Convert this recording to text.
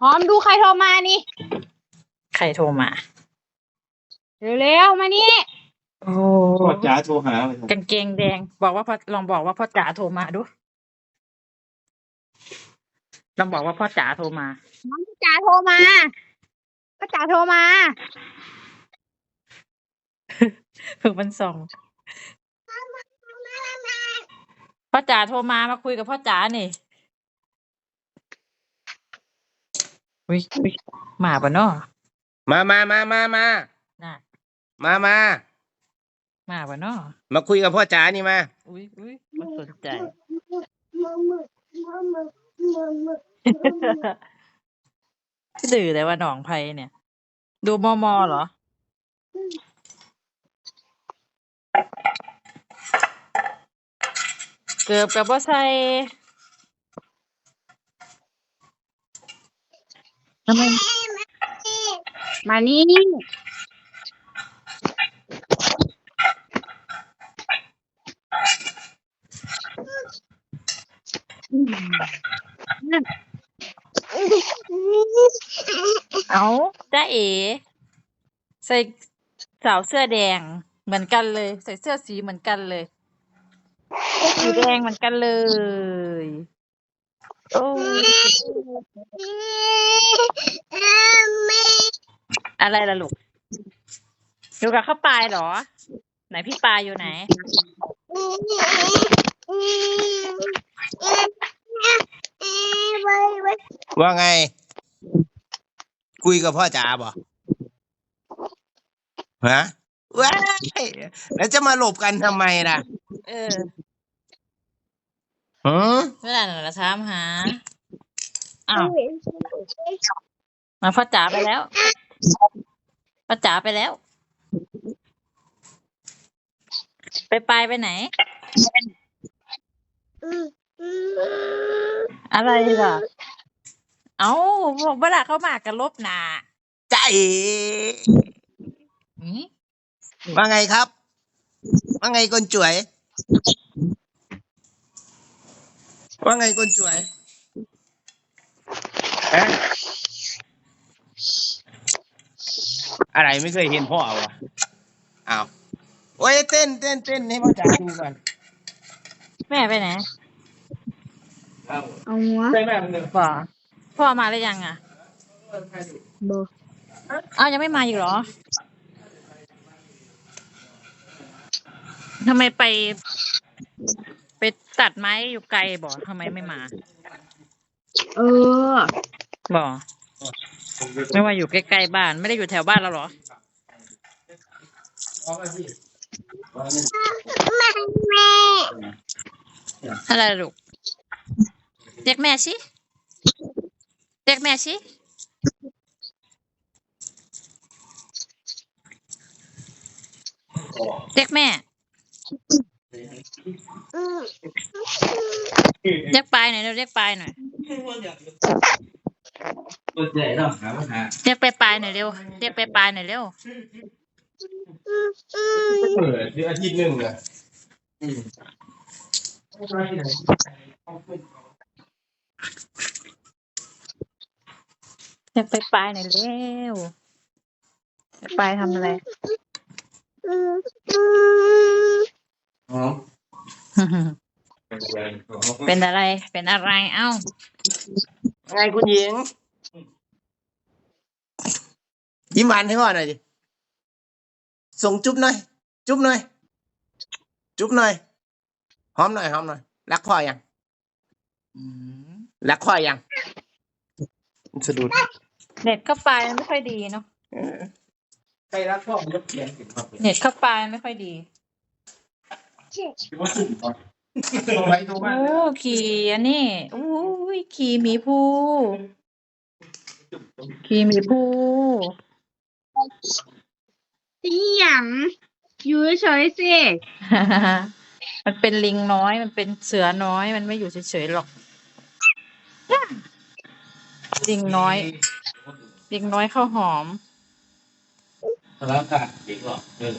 หอมดูใครโทรมานี่ ใครโทรมา เร็วๆ มานี่ โอ้พ่อจ๋าโทรหาเลยกางเกงแดง บอกว่าพ่อลองบอกว่าพ่อจ๋าโทรมาดู ลองบอกว่าพ่อจ๋าโทรมา น้องจ๋าโทรมาก็จ๋าโทรมา ฝึกมันส่งพ่อจ๋าโทรมามาคุยกับพ่อจ๋านี่ วิวิมาปะเนาะมามามามามาน่ะมามามาปะเนาะมาคุยกับพ่อจ๋านี่มา อุ้ยอุ้ยมันสนใจ ดื้อแต่ว่าหนองไผ่เนี่ย ดูมอมอเหรอ เกือบกับว่าใส่ ทำไมมานี่เอาจ้าเอ๋ใส่สาวเสื้อแดงเหมือนกันเลย ใส่เสื้อสีเหมือนกันเลยสีแดงเหมือนกันเลย โอ้ อะไรล่ะลูก อยู่กับข้าวปลายเหรอ ไหนพี่ปลายอยู่ไหน ว่าไง คุยกับพ่อจ๋าบ่ฮะว้ายแล้วจะมาหลบกันทำไมล่ะเออหืมเมื่อไหร่หนูจะถามหา อ้าวมาพ่อจ๋าไปแล้ว พ่อจ๋าไปแล้ว ไปปลายไปไหน อะไรล่ะ เอาบอกเวลาเขามากันลบหนาจ๋าเอ๋อืมว่าไงครับ ว่าไงคนจ่วย ว่าไงคนจ่วยฮะ อะไรไม่เคยเห็นพ่อวะอ้าวโอ้ยเต้นเต้นเต้นให้พ่อจ๋าดูก่อนแม่ไปไหนเอาหัวใช่แม่มันเลยพ่อพ่อมาหรือยังอะบอเอ้ายังไม่มาอยู่เหรอทำไมไป ไปตัดไม้อยู่ไกลบ่ทำไมไม่มา เออบ่ ไม่ว่าอยู่ใกล้ๆบ้าน ไม่ได้อยู่แถวบ้านเราเหรออะไรลูกเรียกแม่สิเรียกแม่สิเรียกแม่เรียกปลายหน่อยเร็วเรียกปลายหน่อยตัวใหญ่ เนาะหาปัญหาเรียกไปปลายหน่อยเร็ว เรียกไปปลายหน่อยเร็ว เปิดเดือนอาทิตย์หนึ่งอะเรียกไปปลายหน่อยเร็วเรียกปลายทำอะไรอ๋อเป็นอะไร เป็นอะไร เอ้าไงคุณหญิง ยิ้มหวานให้พ่อหน่อยดิส่งจุ๊บหน่อย จุ๊บหน่อย จุ๊บหน่อย หอมหน่อยหอมหน่อย รักพ่อยังรักพ่อยังสะดุดเน็ตเข้าปลายมันไม่ค่อยดีเนาะใครรักพ่อมันก็เขียนถึงพ่อเน็ตเข้าปลายมันไม่ค่อยดีว่าสุ่มก่อนตรงไหนตรงบ้านโอ้ขี่อันนี้โอ้ยขี่หมีภูขี่หมีภู อีหยังอยู่เฉยๆสิ มันเป็นลิงน้อย มันเป็นเสือน้อย มันไม่อยู่เฉยๆหรอก ลิงน้อย ลิงน้อยข้าวหอมแล้วค่ะเด็กหรอเออ